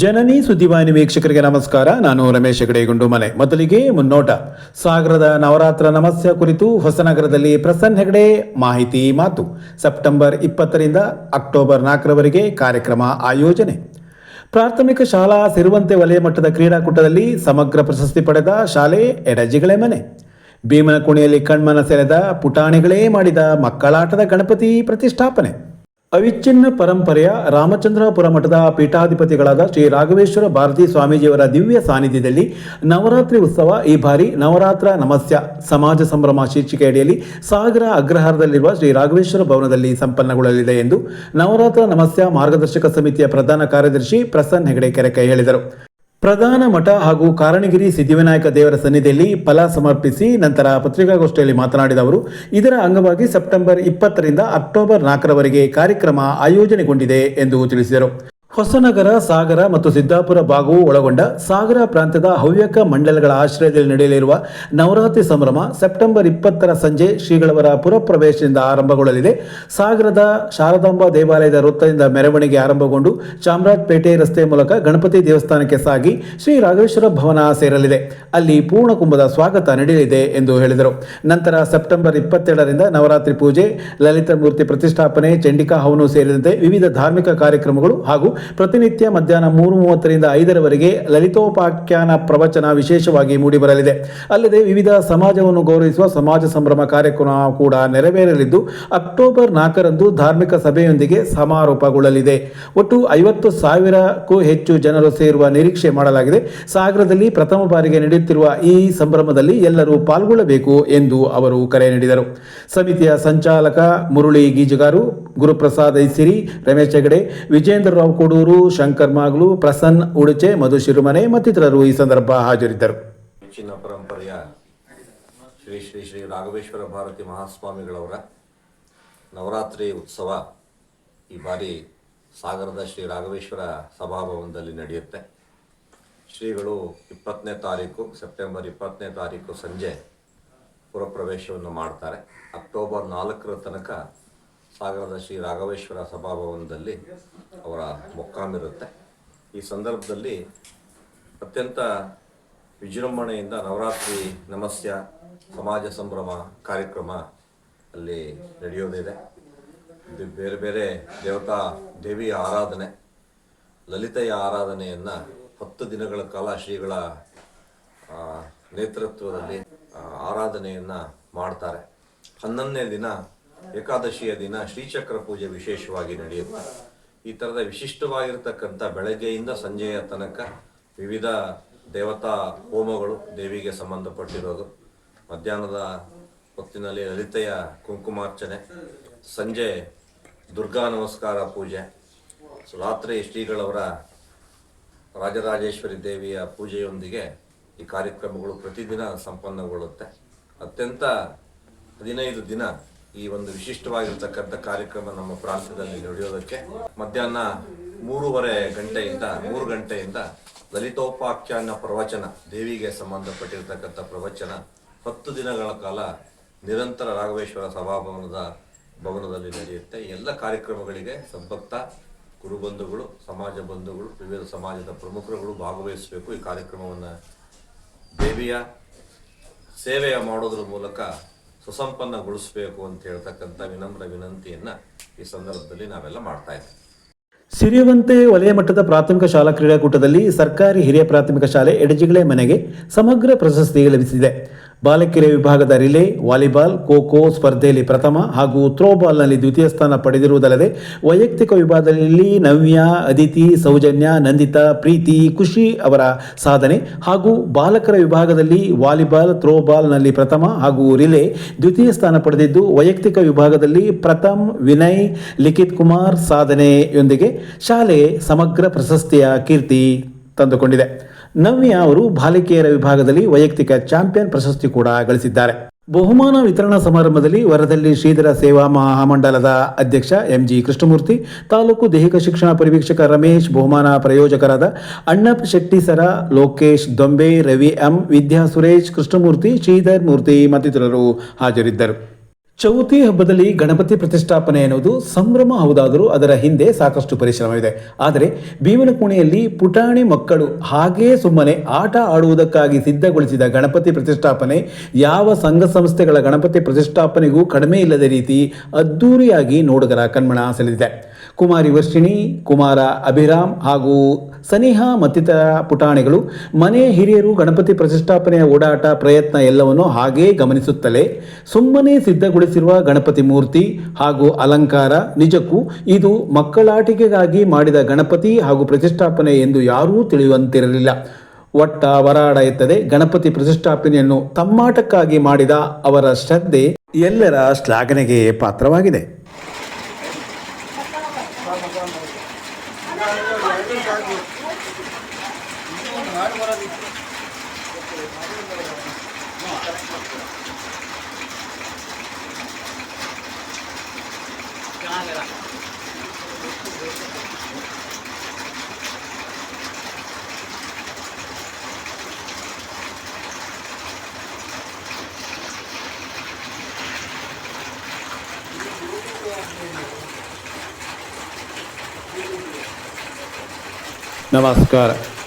ಜನನಿ ಸುದ್ದಿವಾಹಿನಿ ವೀಕ್ಷಕರಿಗೆ ನಮಸ್ಕಾರ. ನಾನು ರಮೇಶ್ ಹೆಗಡೆ ಗುಂಡುಮನೆ. ಮೊದಲಿಗೆ ಮುನ್ನೋಟ. ಸಾಗರದ ನವರಾತ್ರ ನಮಸ್ಯ ಕುರಿತು ಹೊಸನಗರದಲ್ಲಿ ಪ್ರಸನ್ನ ಹೆಗಡೆ ಮಾಹಿತಿ ಮಾತು. ಸೆಪ್ಟೆಂಬರ್ ಇಪ್ಪತ್ತರಿಂದ ಅಕ್ಟೋಬರ್ ನಾಲ್ಕರವರೆಗೆ ಕಾರ್ಯಕ್ರಮ ಆಯೋಜನೆ. ಪ್ರಾಥಮಿಕ ಶಾಲಾ ಸಿರುವಂತೆ ವಲಯ ಮಟ್ಟದ ಕ್ರೀಡಾಕೂಟದಲ್ಲಿ ಸಮಗ್ರ ಪ್ರಶಸ್ತಿ ಪಡೆದ ಶಾಲೆ ಎಡಜಿಗಳೇ ಮನೆ. ಭೀಮನಕುಣಿಯಲ್ಲಿ ಕಣ್ಮನ ಸೆಳೆದ ಪುಟಾಣಿಗಳೇ ಮಾಡಿದ ಮಕ್ಕಳಾಟದ ಗಣಪತಿ ಪ್ರತಿಷ್ಠಾಪನೆ. ಅವಿಚ್ಛಿನ್ನ ಪರಂಪರೆಯ ರಾಮಚಂದ್ರಾಪುರ ಮಠದ ಪೀಠಾಧಿಪತಿಗಳಾದ ಶ್ರೀ ರಾಘವೇಶ್ವರ ಭಾರತಿ ಸ್ವಾಮೀಜಿಯವರ ದಿವ್ಯ ಸಾನ್ನಿಧ್ಯದಲ್ಲಿ ನವರಾತ್ರಿ ಉತ್ಸವ ಈ ಬಾರಿ ನವರಾತ್ರ ನಮಸ್ಯ ಸಮಾಜ ಸಂಭ್ರಮ ಶೀರ್ಷಿಕೆಯಡಿಯಲ್ಲಿ ಸಾಗರ ಅಗ್ರಹಾರದಲ್ಲಿರುವ ಶ್ರೀ ರಾಘವೇಶ್ವರ ಭವನದಲ್ಲಿ ಸಂಪನ್ನಗೊಳ್ಳಲಿದೆ ಎಂದು ನವರಾತ್ರ ನಮಸ್ಯ ಮಾರ್ಗದರ್ಶಕ ಸಮಿತಿಯ ಪ್ರಧಾನ ಕಾರ್ಯದರ್ಶಿ ಪ್ರಸನ್ನ ಹೆಗಡೆ ಕೆರೆಕೈ ಹೇಳಿದರು. ಪ್ರಧಾನ ಮಠ ಹಾಗೂ ಕಾರಣಗಿರಿ ಸಿದ್ಧಿವಿನಾಯಕ ದೇವರ ಸನ್ನಿಧಿಯಲ್ಲಿ ಫಲ ಸಮರ್ಪಿಸಿ ನಂತರ ಪತ್ರಿಕಾಗೋಷ್ಠಿಯಲ್ಲಿ ಮಾತನಾಡಿದ ಅವರು, ಇದರ ಅಂಗವಾಗಿ ಸೆಪ್ಟೆಂಬರ್ ಇಪ್ಪತ್ತರಿಂದ ಅಕ್ಟೋಬರ್ ನಾಲ್ಕರವರೆಗೆ ಕಾರ್ಯಕ್ರಮ ಆಯೋಜನೆಗೊಂಡಿದೆ ಎಂದು ತಿಳಿಸಿದರು. ಹೊಸನಗರ, ಸಾಗರ ಮತ್ತು ಸಿದ್ದಾಪುರ ಭಾಗವು ಒಳಗೊಂಡ ಸಾಗರ ಪ್ರಾಂತ್ಯದ ಹವ್ಯಕ ಮಂಡಲಗಳ ಆಶ್ರಯದಲ್ಲಿ ನಡೆಯಲಿರುವ ನವರಾತ್ರಿ ಸಂಭ್ರಮ ಸೆಪ್ಟೆಂಬರ್ ಇಪ್ಪತ್ತರ ಸಂಜೆ ಶ್ರೀಗಳವರ ಪುರಪ್ರವೇಶದಿಂದ ಆರಂಭಗೊಳ್ಳಲಿದೆ. ಸಾಗರದ ಶಾರದಾಂಬಾ ದೇವಾಲಯದ ವೃತ್ತದಿಂದ ಮೆರವಣಿಗೆ ಆರಂಭಗೊಂಡು ಚಾಮರಾಜಪೇಟೆ ರಸ್ತೆ ಮೂಲಕ ಗಣಪತಿ ದೇವಸ್ಥಾನಕ್ಕೆ ಸಾಗಿ ಶ್ರೀ ರಾಘವೇಶ್ವರ ಭವನ ಸೇರಲಿದೆ. ಅಲ್ಲಿ ಪೂರ್ಣ ಕುಂಭದ ಸ್ವಾಗತ ನಡೆಯಲಿದೆ ಎಂದು ಹೇಳಿದರು. ನಂತರ ಸೆಪ್ಟೆಂಬರ್ ಇಪ್ಪತ್ತೆರಡರಿಂದ ನವರಾತ್ರಿ ಪೂಜೆ, ಲಲಿತ ಮೂರ್ತಿ ಪ್ರತಿಷ್ಠಾಪನೆ, ಚಂಡಿಕಾ ಹವನು ಸೇರಿದಂತೆ ವಿವಿಧ ಧಾರ್ಮಿಕ ಕಾರ್ಯಕ್ರಮಗಳು ಹಾಗೂ ಪ್ರತಿನಿತ್ಯ ಮಧ್ಯಾಹ್ನ ಮೂರು ಮೂವತ್ತರಿಂದ ಐದರವರೆಗೆ ಲಲಿತೋಪಾಖ್ಯಾನ ಪ್ರವಚನ ವಿಶೇಷವಾಗಿ ಮೂಡಿಬರಲಿದೆ. ಅಲ್ಲದೆ ವಿವಿಧ ಸಮಾಜವನ್ನು ಗೌರವಿಸುವ ಸಮಾಜ ಸಂಭ್ರಮ ಕಾರ್ಯಕ್ರಮ ಕೂಡ ನೆರವೇರಲಿದ್ದು, ಅಕ್ಟೋಬರ್ ನಾಲ್ಕರಂದು ಧಾರ್ಮಿಕ ಸಭೆಯೊಂದಿಗೆ ಸಮಾರೋಪಗೊಳ್ಳಲಿದೆ. ಒಟ್ಟು ಐವತ್ತು ಸಾವಿರಕ್ಕೂ ಹೆಚ್ಚು ಜನರು ಸೇರುವ ನಿರೀಕ್ಷೆ ಮಾಡಲಾಗಿದೆ. ಸಾಗರದಲ್ಲಿ ಪ್ರಥಮ ಬಾರಿಗೆ ನಡೆಯುತ್ತಿರುವ ಈ ಸಂಭ್ರಮದಲ್ಲಿ ಎಲ್ಲರೂ ಪಾಲ್ಗೊಳ್ಳಬೇಕು ಎಂದು ಅವರು ಕರೆ ನೀಡಿದರು. ಸಮಿತಿಯ ಸಂಚಾಲಕ ಮುರುಳಿ ಗೀಜುಗಾರು ಗುರುಪ್ರಸಾದ್ ಐಸಿರಿ, ರಮೇಶ್ ಹೆಗಡೆ ವಿಜೇಂದ್ರ ರಾವ್ ಕೊಡೂರು, ಶಂಕರ್ ಮಾಗ್ಲು, ಪ್ರಸನ್ನ ಉಡುಚೆ, ಮಧು ಶಿರುಮನೆ ಮತ್ತಿತರರು ಈ ಸಂದರ್ಭ ಹಾಜರಿದ್ದರು. ಹೆಚ್ಚಿನ ಪರಂಪರೆಯ ಶ್ರೀ ಶ್ರೀ ಶ್ರೀ ರಾಘವೇಶ್ವರ ಭಾರತಿ ಮಹಾಸ್ವಾಮಿಗಳವರ ನವರಾತ್ರಿ ಉತ್ಸವ ಈ ಬಾರಿ ಸಾಗರದ ಶ್ರೀ ರಾಘವೇಶ್ವರ ಸಭಾಭವನದಲ್ಲಿ ನಡೆಯುತ್ತೆ. ಶ್ರೀಗಳು ಇಪ್ಪತ್ತನೇ ತಾರೀಕು, ಸೆಪ್ಟೆಂಬರ್ ಇಪ್ಪತ್ತನೇ ತಾರೀಕು ಸಂಜೆ ಪುರಪ್ರವೇಶವನ್ನು ಮಾಡ್ತಾರೆ. ಅಕ್ಟೋಬರ್ ನಾಲ್ಕರ ತನಕ ಸಾಗರದ ಶ್ರೀ ರಾಘವೇಶ್ವರ ಸಭಾಭವನದಲ್ಲಿ ಅವರ ಮೊಕ್ಕಾಮಿರುತ್ತೆ ಈ ಸಂದರ್ಭದಲ್ಲಿ ಅತ್ಯಂತ ವಿಜೃಂಭಣೆಯಿಂದ ನವರಾತ್ರಿ ನಮಸ್ಯ, ಸಮಾಜ ಸಂಭ್ರಮ ಕಾರ್ಯಕ್ರಮ ಅಲ್ಲಿ ನಡೆಯೋದಿದೆ ಇದು. ಬೇರೆ ಬೇರೆ ದೇವತಾ ದೇವಿಯ ಆರಾಧನೆ, ಲಲಿತೆಯ ಆರಾಧನೆಯನ್ನು ಹತ್ತು ದಿನಗಳ ಕಾಲ ಶ್ರೀಗಳ ನೇತೃತ್ವದಲ್ಲಿ ಆರಾಧನೆಯನ್ನು ಮಾಡ್ತಾರೆ. ಹನ್ನೊಂದನೇ ದಿನ ಏಕಾದಶಿಯ ದಿನ ಶ್ರೀಚಕ್ರ ಪೂಜೆ ವಿಶೇಷವಾಗಿ ನಡೆಯುತ್ತೆ. ಈ ಥರದ ವಿಶಿಷ್ಟವಾಗಿರ್ತಕ್ಕಂಥ ಬೆಳಗ್ಗೆಯಿಂದ ಸಂಜೆಯ ತನಕ ವಿವಿಧ ದೇವತಾ ಹೋಮಗಳು ದೇವಿಗೆ ಸಂಬಂಧಪಟ್ಟಿರೋದು. ಮಧ್ಯಾಹ್ನದ ಹೊತ್ತಿನಲ್ಲಿ ಲಲಿತೆಯ ಕುಂಕುಮಾರ್ಚನೆ, ಸಂಜೆ ದುರ್ಗಾ ನಮಸ್ಕಾರ ಪೂಜೆ, ರಾತ್ರಿ ಶ್ರೀಗಳವರ ರಾಜರಾಜೇಶ್ವರಿ ದೇವಿಯ ಪೂಜೆಯೊಂದಿಗೆ ಈ ಕಾರ್ಯಕ್ರಮಗಳು ಪ್ರತಿದಿನ ಸಂಪನ್ನಗೊಳ್ಳುತ್ತೆ. ಅತ್ಯಂತ ಹದಿನೈದು ದಿನ ಈ ಒಂದು ವಿಶಿಷ್ಟವಾಗಿರ್ತಕ್ಕಂಥ ಕಾರ್ಯಕ್ರಮ ನಮ್ಮ ಪ್ರಾಂತ್ಯದಲ್ಲಿ ನಡೆಯೋದಕ್ಕೆ ಮಧ್ಯಾಹ್ನ ಮೂರುವರೆ ಗಂಟೆಯಿಂದ, ಮೂರು ಗಂಟೆಯಿಂದ ಲಲಿತೋಪಾಖ್ಯಾನ ಪ್ರವಚನ, ದೇವಿಗೆ ಸಂಬಂಧಪಟ್ಟಿರತಕ್ಕಂಥ ಪ್ರವಚನ, ಹತ್ತು ದಿನಗಳ ಕಾಲ ನಿರಂತರ ರಾಘವೇಶ್ವರ ಸಭಾಭವನದ ಭವನದಲ್ಲಿ ನಡೆಯುತ್ತೆ. ಎಲ್ಲ ಕಾರ್ಯಕ್ರಮಗಳಿಗೆ ಸಂಪತ್ತ ಗುರುಬಂಧುಗಳು ಸಮಾಜ ಬಂಧುಗಳು, ವಿವಿಧ ಸಮಾಜದ ಪ್ರಮುಖರುಗಳು ಭಾಗವಹಿಸಬೇಕು ಈ ಕಾರ್ಯಕ್ರಮವನ್ನು. ದೇವಿಯ ಸೇವೆಯ ಮಾಡೋದ್ರ ಮೂಲಕ ಸುಸಂಪನ್ನಗೊಳಿಸಬೇಕು ಅಂತ ಹೇಳ್ತಕ್ಕಂಥ ವಿನಮ್ರ ವಿನಂತಿಯನ್ನು ಈ ಸಂದರ್ಭದಲ್ಲಿ ನಾವೆಲ್ಲ ಮಾಡ್ತಾ ಇದ್ದೀವಿ ಸಿರಿವಂತೆ ವಲಯ ಮಟ್ಟದ ಪ್ರಾಥಮಿಕ ಶಾಲಾ ಕ್ರೀಡಾಕೂಟದಲ್ಲಿ ಸರ್ಕಾರಿ ಹಿರಿಯ ಪ್ರಾಥಮಿಕ ಶಾಲೆ ಎಡಜಿಗಳೇ ಮನೆಗೆ ಸಮಗ್ರ ಪ್ರಶಸ್ತಿ ಲಭಿಸಿದೆ. ಬಾಲಕಿಯರ ವಿಭಾಗದ ರಿಲೇ, ವಾಲಿಬಾಲ್ ಖೋ ಖೋ ಸ್ಪರ್ಧೆಯಲ್ಲಿ ಪ್ರಥಮ ಹಾಗೂ ಥ್ರೋಬಾಲ್ನಲ್ಲಿ ದ್ವಿತೀಯ ಸ್ಥಾನ ಪಡೆದಿರುವುದಲ್ಲದೆ, ವೈಯಕ್ತಿಕ ವಿಭಾಗದಲ್ಲಿ ನವ್ಯ, ಅದಿತಿ, ಸೌಜನ್ಯ, ನಂದಿತಾ, ಪ್ರೀತಿ, ಖುಷಿ ಅವರ ಸಾಧನೆ ಹಾಗೂ ಬಾಲಕರ ವಿಭಾಗದಲ್ಲಿ ವಾಲಿಬಾಲ್ ಥ್ರೋಬಾಲ್ನಲ್ಲಿ ಪ್ರಥಮ ಹಾಗೂ ರಿಲೇ ದ್ವಿತೀಯ ಸ್ಥಾನ ಪಡೆದಿದ್ದು, ವೈಯಕ್ತಿಕ ವಿಭಾಗದಲ್ಲಿ ಪ್ರಥಮ್ ವಿನಯ್, ಲಿಖಿತ್ ಕುಮಾರ್ ಸಾಧನೆಯೊಂದಿಗೆ ಶಾಲೆ ಸಮಗ್ರ ಪ್ರಶಸ್ತಿಯ ಕೀರ್ತಿ ತಂದುಕೊಂಡಿದೆ. ನವ್ಯ ಅವರು ಬಾಲಿಕೆಯರ ವಿಭಾಗದಲ್ಲಿ ವೈಯಕ್ತಿಕ ಚಾಂಪಿಯನ್ ಪ್ರಶಸ್ತಿ ಕೂಡ ಗಳಿಸಿದ್ದಾರೆ. ಬಹುಮಾನ ವಿತರಣಾ ಸಮಾರಂಭದಲ್ಲಿ ವರದಲ್ಲಿ ಶ್ರೀಧರ ಸೇವಾ ಮಹಾಮಂಡಲದ ಅಧ್ಯಕ್ಷ ಎಂಜಿ ಕೃಷ್ಣಮೂರ್ತಿ, ತಾಲೂಕು ದೈಹಿಕ ಶಿಕ್ಷಣ ಪರಿವೀಕ್ಷಕ ರಮೇಶ್, ಬಹುಮಾನ ಪ್ರಯೋಜಕರಾದ ಅಣ್ಣಪ್ ಶೆಟ್ಟಿಸರ ಲೋಕೇಶ್ ದೊಂಬೆ, ರವಿ ಎಂ ವಿದ್ಯಾ ಸುರೇಶ್, ಕೃಷ್ಣಮೂರ್ತಿ ಶ್ರೀಧರ್ ಮೂರ್ತಿ ಮತ್ತಿತರರು ಹಾಜರಿದ್ದರು. ಚೌತಿ ಹಬ್ಬದಲ್ಲಿ ಗಣಪತಿ ಪ್ರತಿಷ್ಠಾಪನೆ ಎನ್ನುವುದು ಸಂಭ್ರಮ ಹೌದಾದರೂ ಅದರ ಹಿಂದೆ ಸಾಕಷ್ಟು ಪರಿಶ್ರಮವಿದೆ. ಆದರೆ ಭೀಮನಕೋಣೆಯಲ್ಲಿ ಪುಟಾಣಿ ಮಕ್ಕಳು ಹಾಗೇ ಸುಮ್ಮನೆ ಆಟ ಆಡುವುದಕ್ಕಾಗಿ ಸಿದ್ಧಗೊಳಿಸಿದ ಗಣಪತಿ ಪ್ರತಿಷ್ಠಾಪನೆ ಯಾವ ಸಂಘ ಸಂಸ್ಥೆಗಳ ಗಣಪತಿ ಪ್ರತಿಷ್ಠಾಪನೆಗೂ ಕಡಿಮೆ ಇಲ್ಲದ ರೀತಿ ಅದ್ದೂರಿಯಾಗಿ ನೋಡುಗರ ಕಣ್ಮಣ ಸೆಳೆದಿದೆ. ಕುಮಾರಿ ವರ್ಷಿಣಿ, ಕುಮಾರ ಅಭಿರಾಮ್ ಹಾಗೂ ಸನಿಹಾ ಮತ್ತಿತರ ಪುಟಾಣಿಗಳು ಮನೆ ಹಿರಿಯರು ಗಣಪತಿ ಪ್ರತಿಷ್ಠಾಪನೆಯ ಓಡಾಟ ಪ್ರಯತ್ನ ಎಲ್ಲವನ್ನು ಹಾಗೇ ಗಮನಿಸುತ್ತಲೇ ಸುಮ್ಮನೆ ಸಿದ್ಧಗೊಳಿಸಿರುವ ಗಣಪತಿ ಮೂರ್ತಿ ಹಾಗೂ ಅಲಂಕಾರ ನಿಜಕ್ಕೂ ಇದು ಮಕ್ಕಳಾಟಿಕೆಗಾಗಿ ಮಾಡಿದ ಗಣಪತಿ ಹಾಗೂ ಪ್ರತಿಷ್ಠಾಪನೆ ಎಂದು ಯಾರೂ ತಿಳಿಯುವಂತಿರಲಿಲ್ಲ. ಒಟ್ಟ ವರಾಡ ಎತ್ತದೆ ಗಣಪತಿ ಪ್ರತಿಷ್ಠಾಪನೆಯನ್ನು ತಮ್ಮಾಟಕ್ಕಾಗಿ ಮಾಡಿದ ಅವರ ಶ್ರದ್ಧೆ ಎಲ್ಲರ ಶ್ಲಾಘನೆಗೆ ಪಾತ್ರವಾಗಿದೆ. vai. Namaskara.